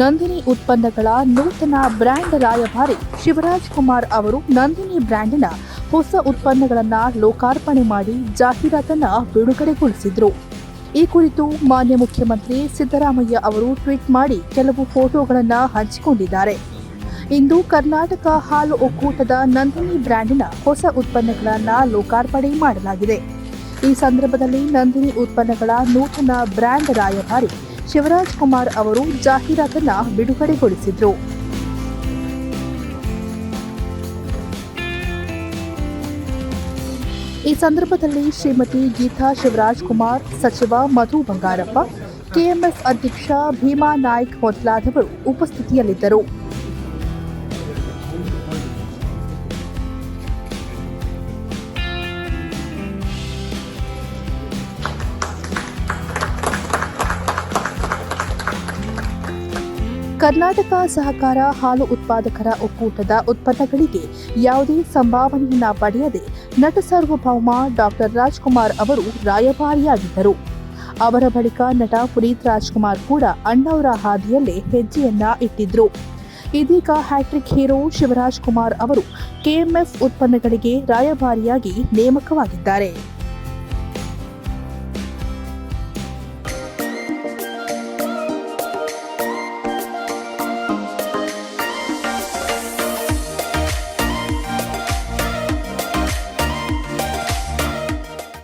ನಂದಿನಿ ಉತ್ಪನ್ನಗಳ ನೂತನ ಬ್ರ್ಯಾಂಡ್ ರಾಯಭಾರಿ ಶಿವರಾಜ್ ಕುಮಾರ್ ಅವರು ನಂದಿನಿ ಬ್ರ್ಯಾಂಡ್ನ ಹೊಸ ಉತ್ಪನ್ನಗಳನ್ನು ಲೋಕಾರ್ಪಣೆ ಮಾಡಿ ಜಾಹೀರಾತನ್ನ ಬಿಡುಗಡೆಗೊಳಿಸಿದರು. ಈ ಕುರಿತು ಮಾನ್ಯ ಮುಖ್ಯಮಂತ್ರಿ ಸಿದ್ದರಾಮಯ್ಯ ಅವರು ಟ್ವೀಟ್ ಮಾಡಿ ಕೆಲವು ಫೋಟೋಗಳನ್ನು ಹಂಚಿಕೊಂಡಿದ್ದಾರೆ. ಇಂದು ಕರ್ನಾಟಕ ಹಾಲು ಒಕ್ಕೂಟದ ನಂದಿನಿ ಬ್ರ್ಯಾಂಡಿನ ಹೊಸ ಉತ್ಪನ್ನಗಳನ್ನು ಲೋಕಾರ್ಪಣೆ ಮಾಡಲಾಗಿದೆ. ಈ ಸಂದರ್ಭದಲ್ಲಿ ನಂದಿನಿ ಉತ್ಪನ್ನಗಳ ನೂತನ ಬ್ರ್ಯಾಂಡ್ ರಾಯಭಾರಿ ಶಿವರಾಜ್ ಕುಮಾರ್ ಅವರು ಜಾಹೀರಾತನ್ನ ಬಿಡುಗಡೆಗೊಳಿಸಿದ್ರು. ಈ ಸಂದರ್ಭದಲ್ಲಿ ಶ್ರೀಮತಿ ಗೀತಾ ಶಿವರಾಜ್ ಕುಮಾರ್, ಸಚಿವ ಮಧು ಬಂಗಾರಪ್ಪ, ಕೆಎಂಎಸ್ ಅಧ್ಯಕ್ಷ ಭೀಮಾ ನಾಯ್ಕ್ ಮೊದಲಾದವರು ಉಪಸ್ಥಿತಿಯಲ್ಲಿದ್ದರು. ಕರ್ನಾಟಕ ಸಹಕಾರ ಹಾಲು ಉತ್ಪಾದಕರ ಒಕ್ಕೂಟದ ಉತ್ಪನ್ನಗಳಿಗೆ ಯಾವುದೇ ಸಂಭಾವನೆಯನ್ನ ಪಡೆಯದೆ ನಟ ಸಾರ್ವಭೌಮ ಡಾಕ್ಟರ್ ರಾಜ್ಕುಮಾರ್ ಅವರು ರಾಯಭಾರಿಯಾಗಿದ್ದರು. ಅವರ ಬಳಿಕ ನಟ ಪುನೀತ್ ರಾಜ್ಕುಮಾರ್ ಕೂಡ ಅಣ್ಣವರ ಹಾದಿಯಲ್ಲೇ ಹೆಜ್ಜೆಯನ್ನ ಇಟ್ಟಿದ್ರು. ಇದೀಗ ಹ್ಯಾಟ್ರಿಕ್ ಹೀರೋ ಶಿವರಾಜ್ ಕುಮಾರ್ ಅವರು ಕೆಎಂಎಫ್ ಉತ್ಪನ್ನಗಳಿಗೆ ರಾಯಭಾರಿಯಾಗಿ ನೇಮಕವಾಗಿದ್ದಾರೆ.